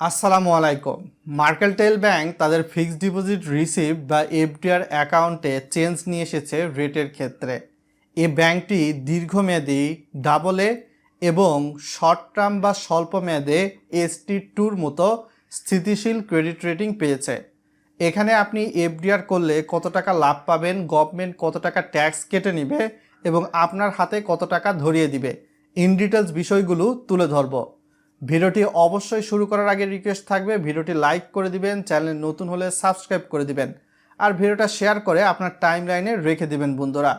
আসসালামু আলাইকুম। Mercantile bank তাদের ফিক্সড ডিপোজিট রিসিভ বা এফডিআর অ্যাকাউন্টে চেঞ্জ নিয়ে এসেছে রেটের ক্ষেত্রে। এ ব্যাংকটি দীর্ঘমেয়াদী, ডাবল এবং শর্ট টার্ম বা স্বল্প মেয়াদে এসটি টুর মতো স্থিতিশীল ক্রেডিট রেটিং পেয়েছে। এখানে আপনি এফডিআর করলে কত টাকা লাভ পাবেন, গভর্নমেন্ট কত টাকা ট্যাক্স কেটে নেবে এবং আপনার হাতে কত টাকা ধরিয়ে দিবে। ইন ডিটেলস বিষয়গুলো তুলে ধরবো। ভিডিওটি অবশ্যই শুরু করার আগে রিকোয়েস্ট থাকবে, ভিডিওটি লাইক করে দিবেন চ্যানেল নতুন হলে সাবস্ক্রাইব করে দিবেন। আর ভিডিওটা শেয়ার করে আপনার টাইম লাইনে রেখে দিবেন বন্ধুরা।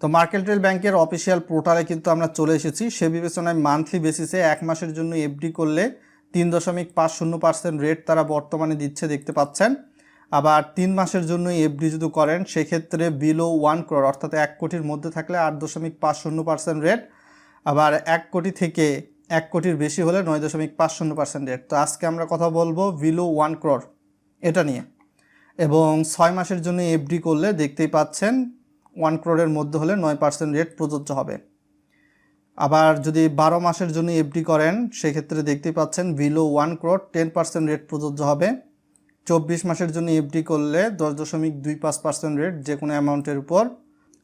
তো মার্কেন্টাইল ব্যাংকের অফিসিয়াল পোর্টালে কিন্তু আমরা চলে এসেছি। সে বিবেচনায় মান্থলি বেসিসে এক মাসের জন্য এফডি করলে তিন দশমিক পাঁচ শূন্য পার্সেন্ট রেট তারা বর্তমানে দিচ্ছে, দেখতে পাচ্ছেন। আবার তিন মাসের জন্য এফডি যদি করেন, সেক্ষেত্রে বিলো ওয়ান ক্রোর অর্থাৎ এক কোটির মধ্যে থাকলে আট দশমিক পাঁচ শূন্য পার্সেন্ট রেট আবার এক কোটি থেকে এক কোটির বেশি হলে নয় দশমিক পাঁচ শূন্য পার্সেন্ট রেট তো আজকে আমরা কথা বলব বিলো ওয়ান ক্রোর এটা নিয়ে। এবং ছয় মাসের জন্য এফডি করলে দেখতেই পাচ্ছেন ওয়ান ক্রোরের মধ্যে হলে নয় পার্সেন্ট রেট প্রযোজ্য হবে। আবার যদি বারো মাসের জন্য এফডি করেন, সেক্ষেত্রে দেখতেই পাচ্ছেন below one crore ten percent rate প্রযোজ্য হবে। চব্বিশ মাসের জন্য এফডি করলে দশ দশমিক দুই পাঁচ পার্সেন্ট রেট যে কোনো অ্যামাউন্টের উপর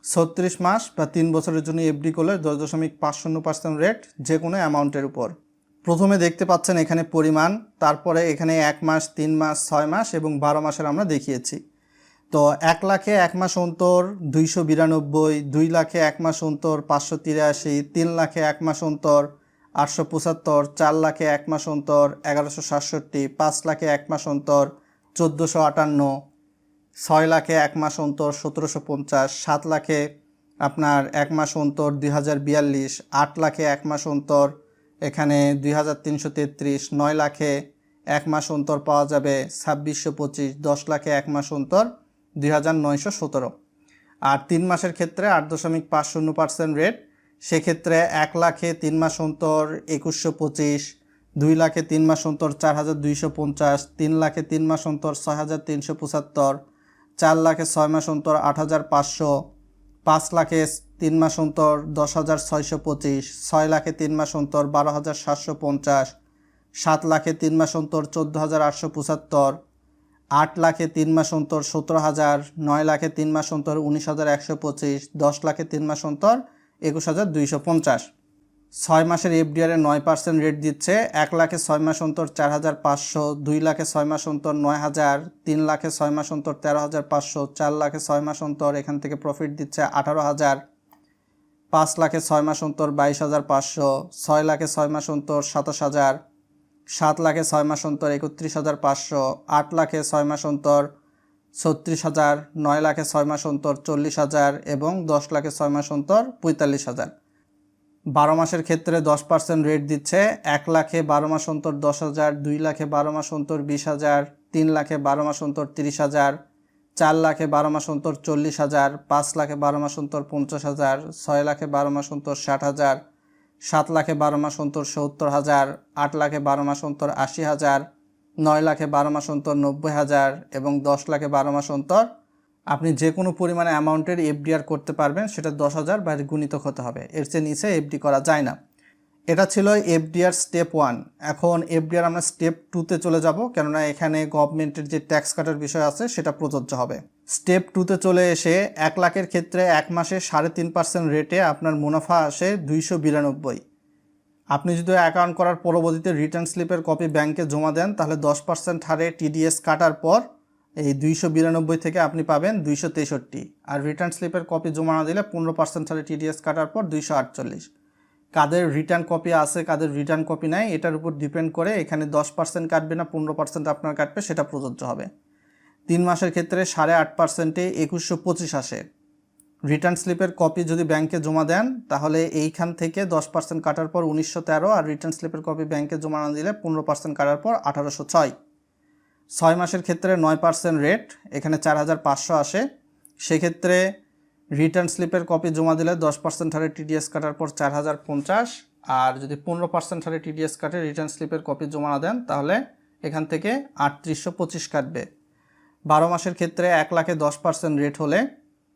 ছত্রিশ মাস বা তিন বছরের জন্য এফডি করলে দশ দশমিক পাঁচ শূন্য পার্সেন্ট রেট যে কোনো অ্যামাউন্টের উপর। প্রথমে দেখতে পাচ্ছেন এখানে পরিমাণ, তারপরে এখানে এক মাস, তিন মাস, ছয় মাস এবং বারো মাসের আমরা দেখিয়েছি। তো এক লাখে এক মাস অন্তর দুইশো বিরানব্বই, দুই লাখে এক মাস অন্তর পাঁচশো তিরাশি, তিন লাখে এক মাস অন্তর আটশো পঁচাত্তর, চার লাখে এক মাস অন্তর এগারোশো সাতষট্টি, পাঁচ লাখে এক মাস অন্তর চোদ্দোশো আটান্ন ছয় লাখে এক মাস অন্তর সতেরোশো পঞ্চাশ, সাত লাখে আপনার এক মাস অন্তর দুই হাজার বিয়াল্লিশ, আট লাখে এক মাস অন্তর এখানে দুই হাজার তিনশো তেত্রিশ, নয় লাখে এক মাস অন্তর পাওয়া যাবে ছাব্বিশশো পঁচিশ, দশ লাখে এক মাস অন্তর দুই হাজার নয়শো সতেরো। আর তিন মাসের ক্ষেত্রে আট দশমিক পাঁচ শূন্য পার্সেন্ট রেট সেক্ষেত্রে এক লাখে তিন মাস অন্তর একুশশো পঁচিশ, দুই লাখে তিন মাস অন্তর চার হাজার দুইশো পঞ্চাশ, তিন লাখে তিন মাস অন্তর ছয় হাজার তিনশো পঁচাত্তর চার লাখে ছয় মাস অন্তর আট হাজার পাঁচশো, পাঁচ লাখে তিন মাস অন্তর দশ হাজার ছয়শো পঁচিশ, ছয় লাখে তিন মাস অন্তর বারো হাজার সাতশো পঞ্চাশ, সাত লাখে তিন মাস অন্তর চোদ্দ হাজার আটশো পঁচাত্তর, আট লাখে তিন মাস অন্তর সতেরো হাজার, নয় লাখে তিন মাস অন্তর উনিশ হাজার একশো পঁচিশ, দশ লাখে তিন মাস অন্তর একুশ হাজার দুইশো পঞ্চাশ। ছয় মাসের এফডিআরে নয় পার্সেন্ট রেট দিচ্ছে এক লাখে ছয় মাস অন্তর চার হাজার পাঁচশো দুই লাখে ছয় মাস অন্তর নয় হাজার তিন লাখে ছয় মাস অন্তর তেরো হাজার পাঁচশো চার লাখে ছয় মাস অন্তর এখান থেকে প্রফিট দিচ্ছে আঠারো হাজার পাঁচ লাখে ছয় মাস অন্তর বাইশ হাজার পাঁচশো ছয় লাখে ছয় মাস অন্তর সাতাশ হাজার সাত লাখে ছয় মাস অন্তর একত্রিশ হাজার পাঁচশো আট লাখে ছয় মাস অন্তর ছত্রিশ হাজার নয় লাখে ছয় মাস অন্তর চল্লিশ হাজার এবং দশ লাখে ছয় মাস অন্তর পঁয়তাল্লিশ হাজার বারো মাসের ক্ষেত্রে দশ পার্সেন্ট রেট দিচ্ছে এক লাখে বারো মাস অন্তর দশ হাজার দুই লাখে বারো মাস অন্তর বিশ হাজার তিন লাখে বারো মাস অন্তর তিরিশ হাজার চার লাখে বারো মাস অন্তর চল্লিশ হাজার পাঁচ লাখে বারো মাস অন্তর পঞ্চাশ হাজার ছয় লাখে বারো মাস অন্তর ষাট হাজার সাত লাখে বারো মাস অন্তর সত্তর হাজার আট লাখে বারো মাস অন্তর আশি হাজার নয় লাখে বারো মাস অন্তর নব্বই হাজার এবং দশ লাখে বারো মাস অন্তর আপনি যে কোনো পরিমাণে অ্যামাউন্টের এফডিআর করতে পারবেন, সেটা দশ হাজার বাইরে গুণিত হতে হবে। এর চেয়ে নিচে এফডি করা যায় না। এটা ছিল এফডিআর স্টেপ ওয়ান। এখন এফডিআর আমরা স্টেপ টুতে চলে যাব, কেননা এখানে গভর্নমেন্টের যে ট্যাক্স কাটার বিষয় আছে, সেটা প্রযোজ্য হবে। স্টেপ টুতে চলে এসে এক লাখের ক্ষেত্রে এক মাসে সাড়ে তিন পার্সেন্ট রেটে আপনার মুনাফা আসে দুইশো বিরানব্বই। আপনি যদি অ্যাকাউন্ট করার পরবর্তীতে রিটার্ন স্লিপের কপি ব্যাংকে জমা দেন, তাহলে দশ পার্সেন্ট হারে টিডিএস কাটার পর এই দুইশো বিরানব্বই থেকে আপনি পাবেন দুইশো তেষট্টি। আর রিটার্ন স্লিপের কপি জমা না দিলে পনেরো পার্সেন্ট হারে টিডিএস কাটার পর দুইশো আটচল্লিশ। কাদের রিটার্ন কপি আছে, কাদের রিটার্ন কপি নাই, এটার উপর ডিপেন্ড করে এখানে দশ পার্সেন্ট কাটবে না, পনেরো পার্সেন্ট আপনার কাটবে, সেটা প্রযোজ্য হবে। তিন মাসের ক্ষেত্রে সাড়ে আট পার্সেন্টে একুশশো পঁচিশ আসে। রিটার্ন স্লিপের কপি যদি ব্যাংকে জমা দেন, তাহলে এইখান থেকে দশ পার্সেন্ট কাটার পর উনিশশো তেরো আর রিটার্ন স্লিপের কপি ব্যাংকে জমা না দিলে পনেরো পার্সেন্ট কাটার পর আঠারোশো ছয়। ছয় মাসের ক্ষেত্রে নয় পার্সেন্ট রেট, এখানে চার হাজার পাঁচশো আসে। সেক্ষেত্রে রিটার্ন স্লিপের কপি জমা দিলে দশ পার্সেন্ট হারে টিডিএস কাটার পর চার হাজার পঞ্চাশ। আর যদি পনেরো পার্সেন্ট হারে টিডিএস কাটে, রিটার্ন স্লিপের কপি জমা না দেন, তাহলে এখান থেকে আটত্রিশশো পঁচিশ কাটবে। বারো মাসের ক্ষেত্রে এক লাখে দশ পার্সেন্ট রেট হলে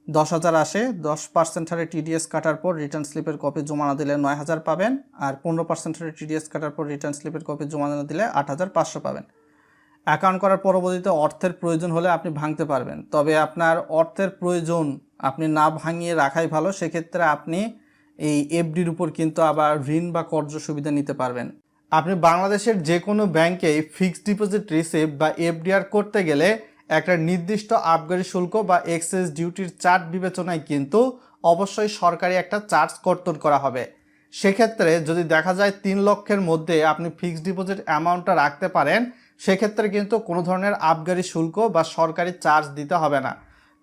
দশ হাজার আসে। দশ পার্সেন্ট হারে টিডিএস কাটার পর রিটার্ন স্লিপের কপি জমা না দিলে নয় হাজার পাবেন। আর পনেরো পার্সেন্ট হারে টিডিএস কাটার পর রিটার্ন স্লিপের কপি জমা না দিলে আট হাজার পাঁচশো পাবেন। অ্যাকাউন্ট করার পরবর্তীতে অর্থের প্রয়োজন হলে আপনি ভাঙতে পারবেন। তবে আপনার অর্থের প্রয়োজন আপনি না ভাঙিয়ে রাখাই ভালো, সেক্ষেত্রে আপনি এই এফডির উপর কিন্তু আবার ঋণ বা কর্য সুবিধা নিতে পারবেন। আপনি বাংলাদেশের যে কোনো ব্যাংকে ফিক্সড ডিপোজিট রিসিভ বা এফডিআর করতে গেলে একটা নির্দিষ্ট আবগারি শুল্ক বা এক্সেস ডিউটির চার্জ বিবেচনায় কিন্তু অবশ্যই সরকারি একটা চার্জ কর্তন করা হবে। সেক্ষেত্রে যদি দেখা যায় তিন লক্ষের মধ্যে আপনি ফিক্সড ডিপোজিট অ্যামাউন্টটা রাখতে পারেন সেক্ষেত্রে কিন্তু কোনো ধরনের আবগারি শুল্ক বা সরকারি চার্জ দিতে হবে না।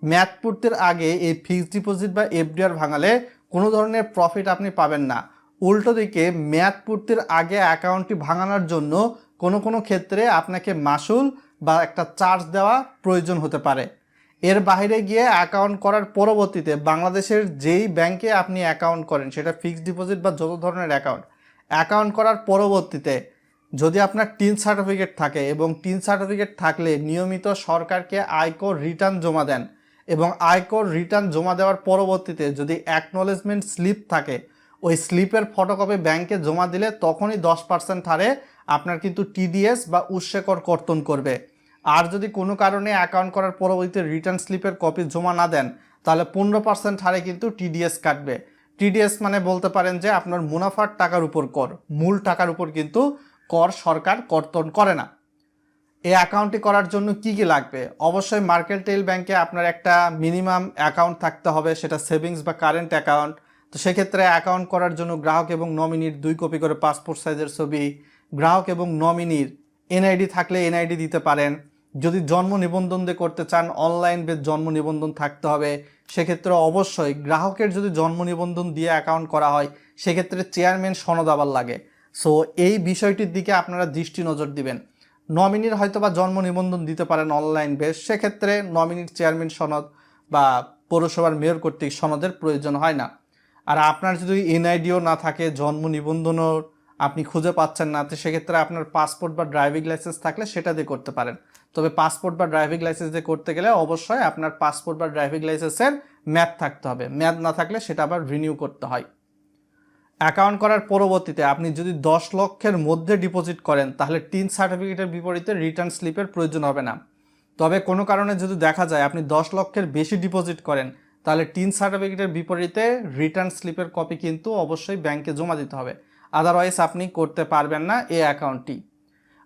ম্যাথ পূর্তির আগে এই ফিক্সড ডিপোজিট বা এফডিআর ভাঙালে কোনো ধরনের প্রফিট আপনি পাবেন না। উল্টো দিকে মেয়াদ পূর্তির আগে অ্যাকাউন্টটি ভাঙানোর জন্য কোনো কোনো ক্ষেত্রে আপনাকে মাসুল বা একটা চার্জ দেওয়া প্রয়োজন হতে পারে। এর বাইরে গিয়ে অ্যাকাউন্ট করার পরবর্তীতে বাংলাদেশের যেই ব্যাংকে আপনি অ্যাকাউন্ট করেন, সেটা ফিক্সড ডিপোজিট বা যত ধরনের অ্যাকাউন্ট অ্যাকাউন্ট করার পরবর্তীতে যদি আপনার টিন সার্টিফিকেট থাকে এবং টিন সার্টিফিকেট থাকলে নিয়মিত সরকারকে আয়কর রিটার্ন জমা দেন এবং আয়কর রিটার্ন জমা দেওয়ার পরবর্তীতে যদি অ্যাকনলেজমেন্ট স্লিপ থাকে, ওই স্লিপের ফটোকপি ব্যাংকে জমা দিলে তখনই দশ পার্সেন্ট হারে আপনার কিন্তু টিডিএস বা উৎসেকর কর্তন করবে। আর যদি কোনো কারণে অ্যাকাউন্ট করার পরবর্তীতে রিটার্ন স্লিপের কপি জমা না দেন, তাহলে পনেরো পার্সেন্ট হারে কিন্তু টিডিএস কাটবে। টিডিএস মানে বলতে পারেন যে আপনার মুনাফার টাকার উপর কর, মূল টাকার উপর কিন্তু কর সরকার কর্তন করে না। এই অ্যাকাউন্টটি করার জন্য কি কি লাগবে? অবশ্যই মার্কেন্টাইল ব্যাংকে আপনার একটা মিনিমাম অ্যাকাউন্ট থাকতে হবে, সেটা সেভিংস বা কারেন্ট অ্যাকাউন্ট তো সেক্ষেত্রে অ্যাকাউন্ট করার জন্য গ্রাহক এবং নমিনির দুই কপি করে পাসপোর্ট সাইজের ছবি, গ্রাহক এবং নমিনির এনআইডি থাকলে এনআইডি দিতে পারেন। যদি জন্ম নিবন্ধন দিয়ে করতে চান অনলাইন বেস জন্ম নিবন্ধন থাকতে হবে। সেক্ষেত্রে অবশ্যই গ্রাহকের যদি জন্ম নিবন্ধন দিয়ে অ্যাকাউন্ট করা হয়, সেক্ষেত্রে চেয়ারম্যান সনদ আবার লাগে। সো এই বিষয়টির দিকে আপনারা দৃষ্টি নজর দিবেন। নমিনির হয়তো বা জন্ম নিবন্ধন দিতে পারেন অনলাইন বেস সেক্ষেত্রে নমিনির চেয়ারম্যান সনদ বা পৌরসভার মেয়র কর্তৃক সনদের প্রয়োজন হয় না। আর আপনার যদি এনআইডিও না থাকে, জন্ম নিবন্ধনও আপনি খুঁজে পাচ্ছেন না, তো সেক্ষেত্রে আপনার পাসপোর্ট বা ড্রাইভিং লাইসেন্স থাকলে সেটা দিয়ে করতে পারেন। তবে পাসপোর্ট বা ড্রাইভিং লাইসেন্স দিয়ে করতে গেলে অবশ্যই আপনার পাসপোর্ট বা ড্রাইভিং লাইসেন্সের ম্যাথ থাকতে হবে। ম্যাথ না থাকলে সেটা আবার রিনিউ করতে হয়। অ্যাকাউন্ট করার পরবর্তীতে আপনি যদি দশ লক্ষের মধ্যে ডিপোজিট করেন, তাহলে টিন সার্টিফিকেটের বিপরীতে রিটার্ন স্লিপের প্রয়োজন হবে না। তবে কোনো কারণে যদি দেখা যায় আপনি দশ লক্ষের বেশি ডিপোজিট করেন, তাহলে টিন সার্টিফিকেটের বিপরীতে রিটার্ন স্লিপের কপি কিন্তু অবশ্যই ব্যাংকে জমা দিতে হবে। আদারওয়াইজ আপনি করতে পারবেন না এই অ্যাকাউন্টটি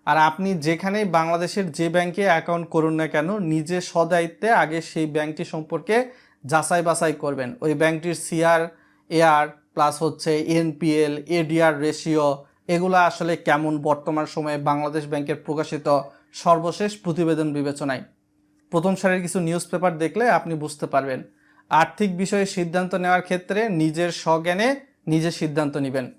আর আপনি যেখানেই বাংলাদেশের যে ব্যাংকে অ্যাকাউন্ট করুন না কেন, নিজে সদায়িত্বে আগে সেই ব্যাংকটি সম্পর্কে যাচাই বাছাই করবেন। ওই ব্যাংকটির সিআর এআর প্লাস হচ্ছে এনপিএল এডিআর রেশিও এগুলো আসলে কেমন বর্তমান সময়ে বাংলাদেশ ব্যাংকের প্রকাশিত সর্বশেষ প্রতিবেদন বিবেচনায়? প্রথম সারির কিছু নিউজ পেপার দেখলে আপনি বুঝতে পারবেন। আর্থিক বিষয়ে সিদ্ধান্ত নেওয়ার ক্ষেত্রে নিজের স্বজ্ঞানে নিজে সিদ্ধান্ত নেবেন।